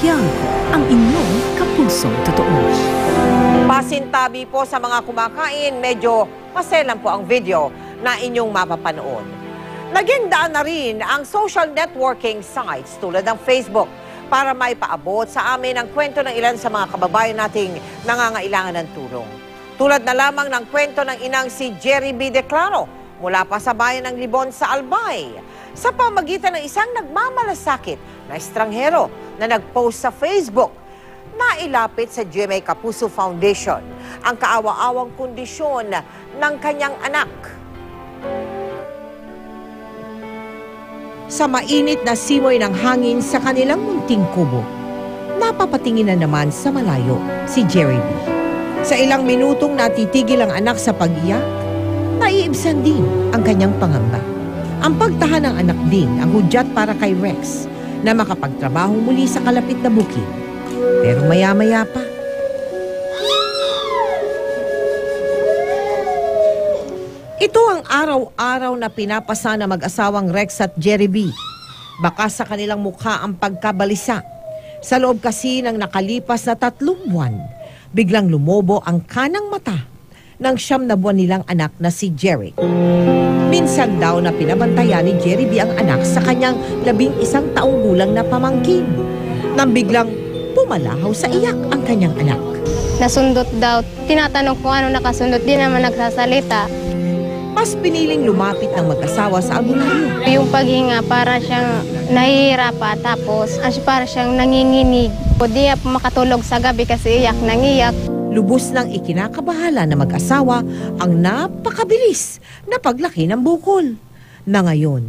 Tiago, ang inyong kapusong totoo. Pasintabi po sa mga kumakain, medyo maselan po ang video na inyong mapapanood. Naging daan na rin ang social networking sites tulad ng Facebook para may paabot sa amin ang kwento ng ilan sa mga kababayan nating nangangailangan ng tulong. Tulad na lamang ng kwento ng inang si Jerry B. Declaro mula pa sa bayan ng Libon sa Albay sa pamagitan ng isang nagmamalasakit na estranghero na nagpost sa Facebook nailapit sa GMA Kapuso Foundation ang kaawa-awang kondisyon ng kanyang anak. Sa mainit na simoy ng hangin sa kanilang munting kubo, napapatingin na naman sa malayo si Jerry B. Sa ilang minutong natitigil ang anak sa pag-iyak, naiibsan din ang kanyang pangamba. Ang pagtahan ng anak din ang hudyat para kay Rex na makapagtrabaho muli sa kalapit na bukid. Pero maya-maya pa, Ito ang araw-araw na pinapasa na mag-asawang Rex at Jerry B. Baka sa kanilang mukha ang pagkabalisa. Sa loob kasi ng nakalipas na tatlong buwan, biglang lumobo ang kanang mata ng siyam na buwan nilang anak na si Jerry. Minsan daw na pinabantayan ni Jerry B ang anak sa kanyang labing isang taong gulang na pamangkin. Nang biglang pumalahaw sa iyak ang kanyang anak. Nasundot daw. Tinatanong kung ano nakasundot, di naman nagsasalita. Mas piniling lumapit ng mag-asawa sa albularyo. Yung paghinga, para siyang nahihirapan. Tapos, para siyang nanginginig. O di po makatulog sa gabi kasi iyak, nangiyak. Lubos nang ikinakabahala na mag-asawa ang napakabilis na paglaki ng bukol. Na ngayon,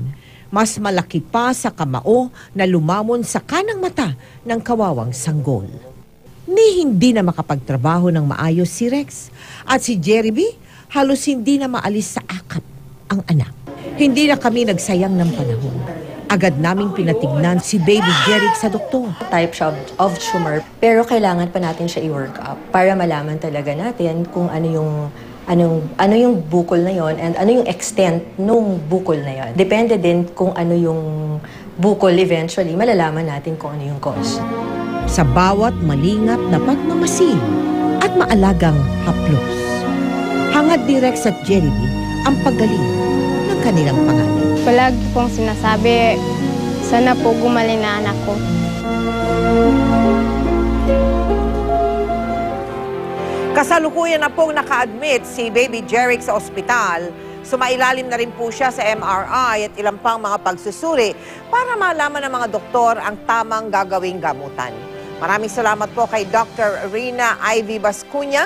mas malaki pa sa kamao na lumamon sa kanang mata ng kawawang sanggol. Ni hindi na makapagtrabaho ng maayos si Rex at si Jerry B halos hindi na maalis sa akap ang anak. Hindi na kami nagsayang ng panahon. Agad naming pinatignan si baby Jeric sa doktor. type siya of tumor. Pero kailangan pa natin siya i-work up para malaman talaga natin kung ano yung anong ano yung bukol na yon and ano yung extent nung bukol na yon. Depende din kung ano yung bukol eventually, malalaman natin kung ano yung cause. sa bawat malingap na pagmamasid at maalagang haplos. Hangad Rex at Jeremy ang paggaling ng kanilang panganay. Palagi pong sinasabi, sana po gumaling na anak ko. Kasalukuyan na pong naka-admit si Baby Jeric sa ospital. Sumailalim na rin po siya sa MRI at ilang pang mga pagsusuri para malaman ng mga doktor ang tamang gagawing gamutan. Maraming salamat po kay Dr. Rina Ivy Bascuña.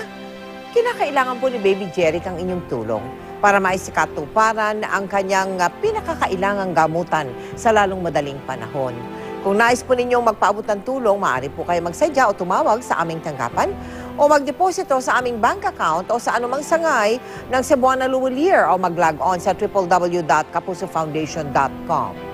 Kinakailangan po ni Baby Jeric ang inyong tulong para maisikatuparan ang kanyang ah, pinakakailangang gamutan sa lalong madaling panahon. Kung nais po ninyong magpaabot ng tulong, maaari po kayo magsadya o tumawag sa aming tanggapan o magdeposito sa aming bank account o sa anumang sangay ng Cebuana Luwalier o mag-log on sa www.kapusofoundation.com.